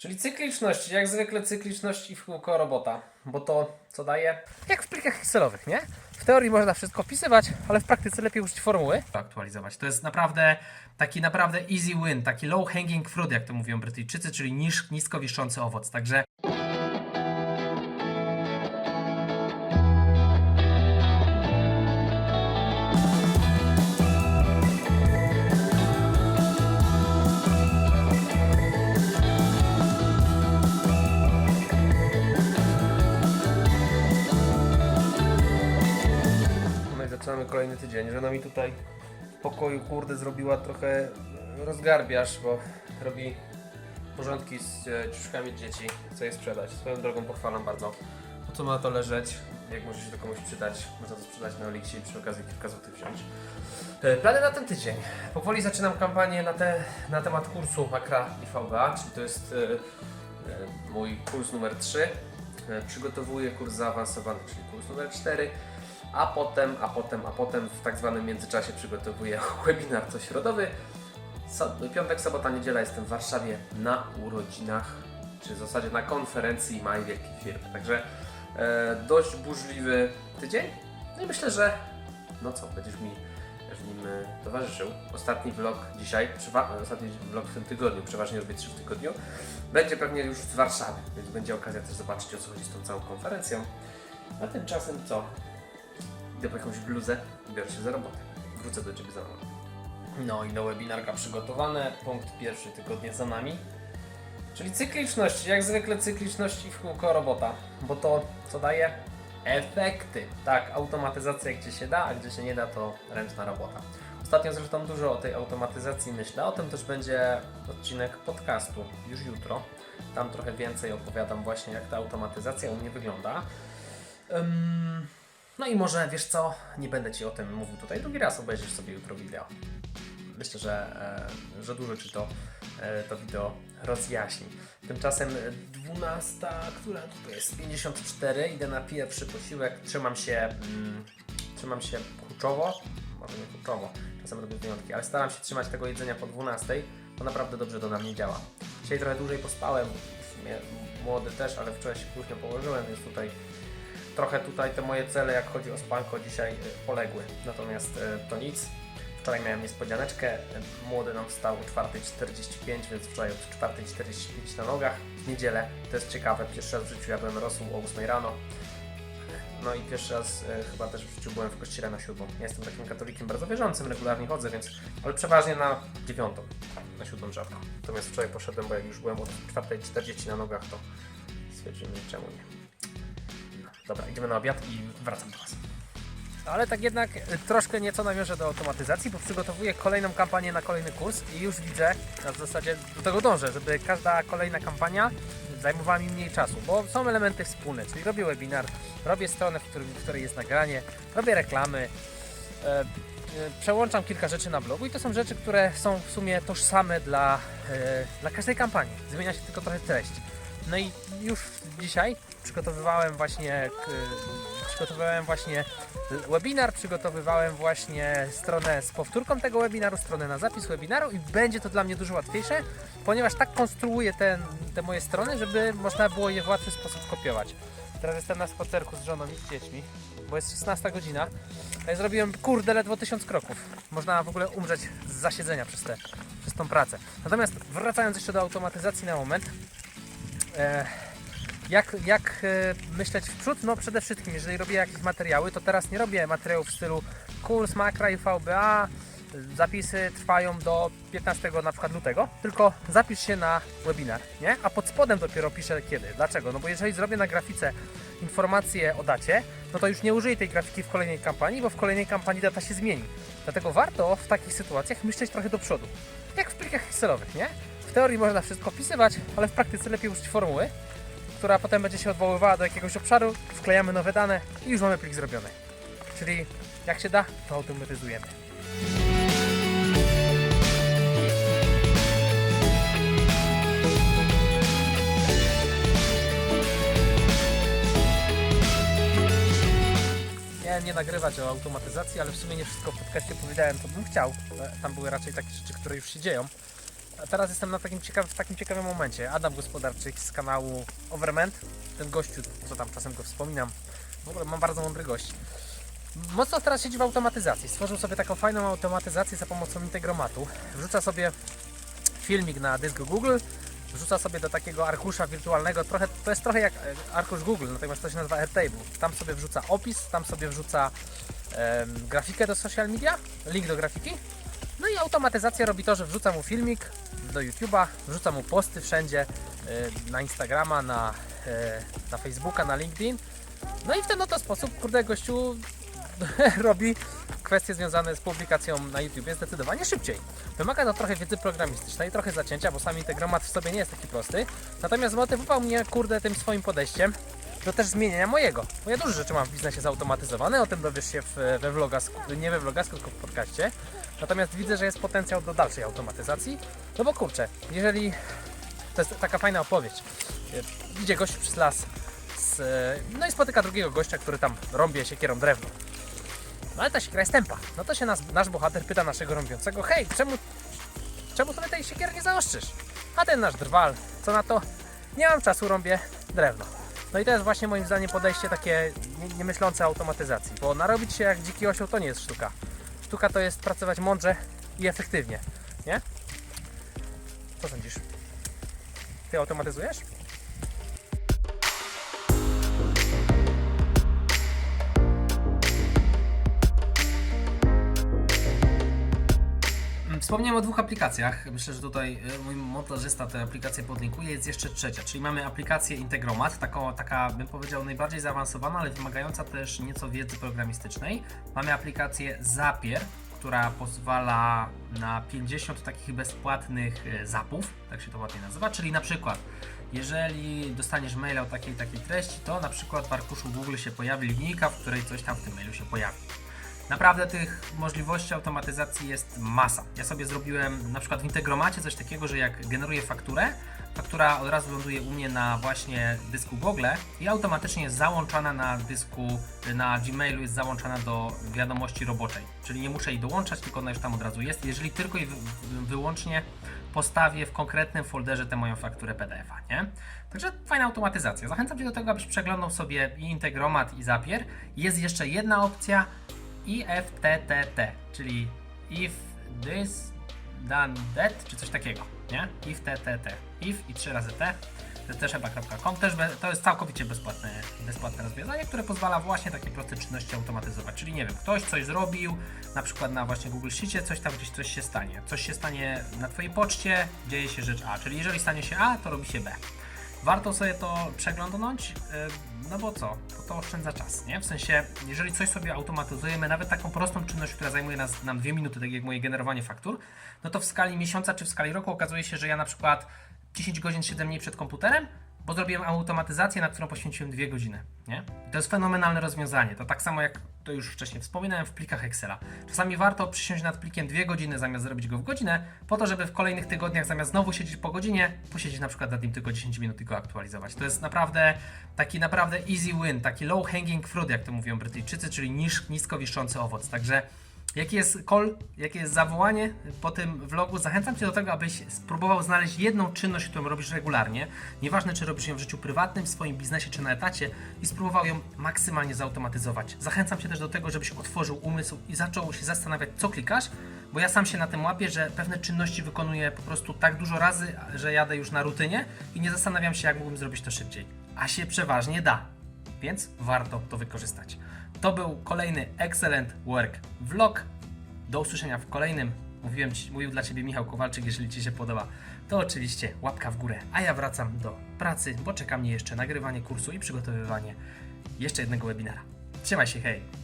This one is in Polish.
Czyli cykliczność, jak zwykle cykliczność i w kółko robota, bo to co daje? Jak w plikach Excelowych, nie? W teorii można wszystko wpisywać, ale w praktyce lepiej użyć formuły. Aktualizować. To jest naprawdę taki naprawdę easy win, taki low hanging fruit, jak to mówią Brytyjczycy, czyli niż, nisko wiszący owoc. Także zaczynamy kolejny tydzień. Żona mi tutaj w pokoju, kurde, zrobiła trochę rozgarbiasz, bo robi porządki z e, ciuszkami dzieci, chce je sprzedać. Swoją drogą pochwalam bardzo. Po co ma to leżeć? Jak może się to komuś przydać? Można to sprzedać na Elixie i przy okazji kilka złotych wziąć. E, Plany na ten tydzień. Powoli zaczynam kampanię na, te, na temat kursu Makra i VBA, czyli to jest e, e, mój kurs numer 3. E, Przygotowuję kurs zaawansowany, czyli kurs numer 4 a potem, a potem, a potem w tak zwanym międzyczasie przygotowuję webinar cośrodowy. Piątek, sobota, niedziela jestem w Warszawie na urodzinach, czy w zasadzie na konferencji Maj Wielkich Firm. Także e, dość burzliwy tydzień. No i myślę, że no co, będziesz mi w nim towarzyszył. Ostatni vlog dzisiaj, ostatni vlog w tym tygodniu, przeważnie robię trzy w tygodniu, będzie pewnie już z Warszawy, więc będzie okazja też zobaczyć o co chodzi z tą całą konferencją. A tymczasem co? Idę po jakąś bluzę i biorę się za robotę. Wrócę do Ciebie za moment. No i do webinarka przygotowane. Punkt pierwszy tygodnie za nami. Czyli cykliczność, jak zwykle cykliczność i w kółko robota. Bo to co daje? Efekty. Tak, automatyzacja gdzie się da, a gdzie się nie da to ręczna robota. Ostatnio zresztą dużo o tej automatyzacji myślę. O tym też będzie odcinek podcastu już jutro. Tam trochę więcej opowiadam właśnie jak ta automatyzacja u mnie wygląda. Ym, no i może, wiesz co, nie będę Ci o tym mówił tutaj drugi raz, obejrzysz sobie jutro wideo. Myślę, że, e, że dużo Ci to, e, to wideo rozjaśni. Tymczasem 12, która tutaj jest 54, idę na pierwszy posiłek, trzymam się, mm, trzymam się kurczowo, może nie kurczowo, czasem robię wyjątki, ale staram się trzymać tego jedzenia po 12, bo naprawdę dobrze to na mnie działa. Dzisiaj trochę dłużej pospałem, w sumie młody też, ale wczoraj się późno położyłem, więc tutaj trochę tutaj te moje cele, jak chodzi o spanko, dzisiaj y, poległy. Natomiast y, to nic. Wczoraj miałem niespodzianeczkę. Młody nam wstał o 4.45, więc wczoraj od 4.45 na nogach. W niedzielę, to jest ciekawe, pierwszy raz w życiu jadłem rosół o 8 rano. No i pierwszy raz y, chyba też w życiu byłem w kościele na siódmą. Ja jestem takim katolikiem bardzo wierzącym, regularnie chodzę, więc, ale przeważnie na dziewiątą, na siódmą rzadko. Natomiast wczoraj poszedłem, bo jak już byłem od 4.40 na nogach, to stwierdziłem, czemu nie. Dobra, idziemy na obiad i wracam do Was. Ale tak jednak y, troszkę nieco nawiążę do automatyzacji, bo przygotowuję kolejną kampanię na kolejny kurs i już widzę, a w zasadzie do tego dążę, żeby każda kolejna kampania zajmowała mi mniej czasu, bo są elementy wspólne, czyli robię webinar, robię stronę, w, którym, w której jest nagranie, robię reklamy, e, e, przełączam kilka rzeczy na blogu i to są rzeczy, które są w sumie tożsame dla, e, dla każdej kampanii. Zmienia się tylko trochę treść. No i już dzisiaj przygotowywałem właśnie przygotowywałem właśnie webinar, przygotowywałem właśnie stronę z powtórką tego webinaru, stronę na zapis webinaru i będzie to dla mnie dużo łatwiejsze, ponieważ tak konstruuję ten, te moje strony, żeby można było je w łatwy sposób kopiować. Teraz jestem na spacerku z żoną i z dziećmi, bo jest 16 godzina. Ja zrobiłem kurde ledwo 1000 kroków. Można w ogóle umrzeć z zasiedzenia przez, te, przez tą pracę. Natomiast wracając jeszcze do automatyzacji na moment, jak, jak e, myśleć w przód? No przede wszystkim, jeżeli robię jakieś materiały, to teraz nie robię materiałów w stylu kurs, makra i VBA, zapisy trwają do 15 na przykład lutego, tylko zapisz się na webinar, nie? A pod spodem dopiero piszę kiedy. Dlaczego? No bo jeżeli zrobię na grafice informacje o dacie, no to już nie użyję tej grafiki w kolejnej kampanii, bo w kolejnej kampanii data się zmieni. Dlatego warto w takich sytuacjach myśleć trochę do przodu. Jak w plikach Excelowych, nie? W teorii można wszystko wpisywać, ale w praktyce lepiej użyć formuły, która potem będzie się odwoływała do jakiegoś obszaru, wklejamy nowe dane i już mamy plik zrobiony. Czyli jak się da, to automatyzujemy. Miałem nie nagrywać o automatyzacji, ale w sumie nie wszystko w podcaście powiedziałem, co bym chciał. Tam były raczej takie rzeczy, które już się dzieją. Teraz jestem na takim ciekaw, w takim ciekawym momencie. Adam Gospodarczyk z kanału Overment, ten gościu, co tam czasem go wspominam, w ogóle mam bardzo mądry gość. Mocno teraz siedzi w automatyzacji. Stworzył sobie taką fajną automatyzację za pomocą integromatu. Wrzuca sobie filmik na dysk Google, wrzuca sobie do takiego arkusza wirtualnego, trochę, to jest trochę jak e, arkusz Google, natomiast to się nazywa Airtable. Tam sobie wrzuca opis, tam sobie wrzuca em, grafikę do social media, link do grafiki. I automatyzacja robi to, że wrzuca mu filmik do YouTube'a, wrzuca mu posty wszędzie, e, na Instagrama, na, e, na Facebooka, na LinkedIn. No i w ten oto sposób, kurde, gościu robi kwestie związane z publikacją na YouTubie zdecydowanie szybciej. Wymaga to trochę wiedzy programistycznej, trochę zacięcia, bo sam integromat w sobie nie jest taki prosty. Natomiast motywował mnie, kurde, tym swoim podejściem do też zmienienia mojego. Bo ja dużo rzeczy mam w biznesie zautomatyzowane, o tym dowiesz się w, we vlogasku, nie we vlogasku, tylko w podcaście. Natomiast widzę, że jest potencjał do dalszej automatyzacji. No bo kurczę, jeżeli... To jest taka fajna opowieść. E, Idzie gość przez las z, e, no i spotyka drugiego gościa, który tam rąbie siekierą drewno. No ale ta siekiera jest tempa. No to się nas, nasz bohater pyta naszego rąbiącego, hej, czemu, czemu sobie tej siekiery nie zaostrzysz? A ten nasz drwal, co na to? Nie mam czasu, rąbię drewno. No i to jest właśnie moim zdaniem podejście takie nie- niemyślące o automatyzacji, bo narobić się jak dziki osioł to nie jest sztuka. Sztuka to jest pracować mądrze i efektywnie, nie? Co sądzisz? Ty automatyzujesz? Wspomniałem o dwóch aplikacjach. Myślę, że tutaj e, mój montażysta tę aplikację podlinkuje. Jest jeszcze trzecia, czyli mamy aplikację Integromat, taką, taka bym powiedział najbardziej zaawansowana, ale wymagająca też nieco wiedzy programistycznej. Mamy aplikację Zapier, która pozwala na 50 takich bezpłatnych e, zapów, tak się to ładnie nazywa, czyli na przykład jeżeli dostaniesz maila o takiej takiej treści, to na przykład w arkuszu Google się pojawi linijka, w której coś tam w tym mailu się pojawi. Naprawdę tych możliwości automatyzacji jest masa. Ja sobie zrobiłem na przykład w Integromacie coś takiego, że jak generuję fakturę, faktura od razu ląduje u mnie na właśnie dysku Google i automatycznie jest załączana na dysku, na Gmailu jest załączana do wiadomości roboczej. Czyli nie muszę jej dołączać, tylko ona już tam od razu jest, jeżeli tylko i wy, wy- wyłącznie postawię w konkretnym folderze tę moją fakturę PDF-a, nie? Także fajna automatyzacja. Zachęcam Cię do tego, abyś przeglądał sobie i Integromat i Zapier. Jest jeszcze jedna opcja, IFTTT, czyli if this done that, czy coś takiego, nie? If TTT, if i trzy razy T, to też chyba.com, też be, to jest całkowicie bezpłatne, bezpłatne rozwiązanie, które pozwala właśnie takie proste czynności automatyzować, czyli nie wiem, ktoś coś zrobił, na przykład na właśnie Google Sheetie, coś tam gdzieś coś się stanie, coś się stanie na Twojej poczcie, dzieje się rzecz A, czyli jeżeli stanie się A, to robi się B. Warto sobie to przeglądnąć, yy, no bo co? Bo to oszczędza czas, nie? W sensie, jeżeli coś sobie automatyzujemy, nawet taką prostą czynność, która zajmuje nas, nam dwie minuty, tak jak moje generowanie faktur, no to w skali miesiąca czy w skali roku okazuje się, że ja na przykład 10 godzin siedzę mniej przed komputerem, bo zrobiłem automatyzację, na którą poświęciłem dwie godziny, nie? To jest fenomenalne rozwiązanie. To tak samo jak to już wcześniej wspominałem w plikach Excela. Czasami warto przysiąść nad plikiem dwie godziny zamiast zrobić go w godzinę, po to, żeby w kolejnych tygodniach zamiast znowu siedzieć po godzinie, posiedzieć na przykład nad nim tylko 10 minut i go aktualizować. To jest naprawdę taki naprawdę easy win, taki low hanging fruit, jak to mówią Brytyjczycy, czyli niż, nisko wiszący owoc. Także Jaki jest call, jakie jest zawołanie po tym vlogu? Zachęcam Cię do tego, abyś spróbował znaleźć jedną czynność, którą robisz regularnie. Nieważne, czy robisz ją w życiu prywatnym, w swoim biznesie, czy na etacie, i spróbował ją maksymalnie zautomatyzować. Zachęcam Cię też do tego, żebyś otworzył umysł i zaczął się zastanawiać, co klikasz, bo ja sam się na tym łapię, że pewne czynności wykonuję po prostu tak dużo razy, że jadę już na rutynie i nie zastanawiam się, jak mógłbym zrobić to szybciej. A się przeważnie da więc warto to wykorzystać. To był kolejny Excellent Work Vlog. Do usłyszenia w kolejnym. Mówiłem ci, mówił dla Ciebie Michał Kowalczyk, jeżeli Ci się podoba, to oczywiście łapka w górę, a ja wracam do pracy, bo czeka mnie jeszcze nagrywanie kursu i przygotowywanie jeszcze jednego webinara. Trzymaj się, hej!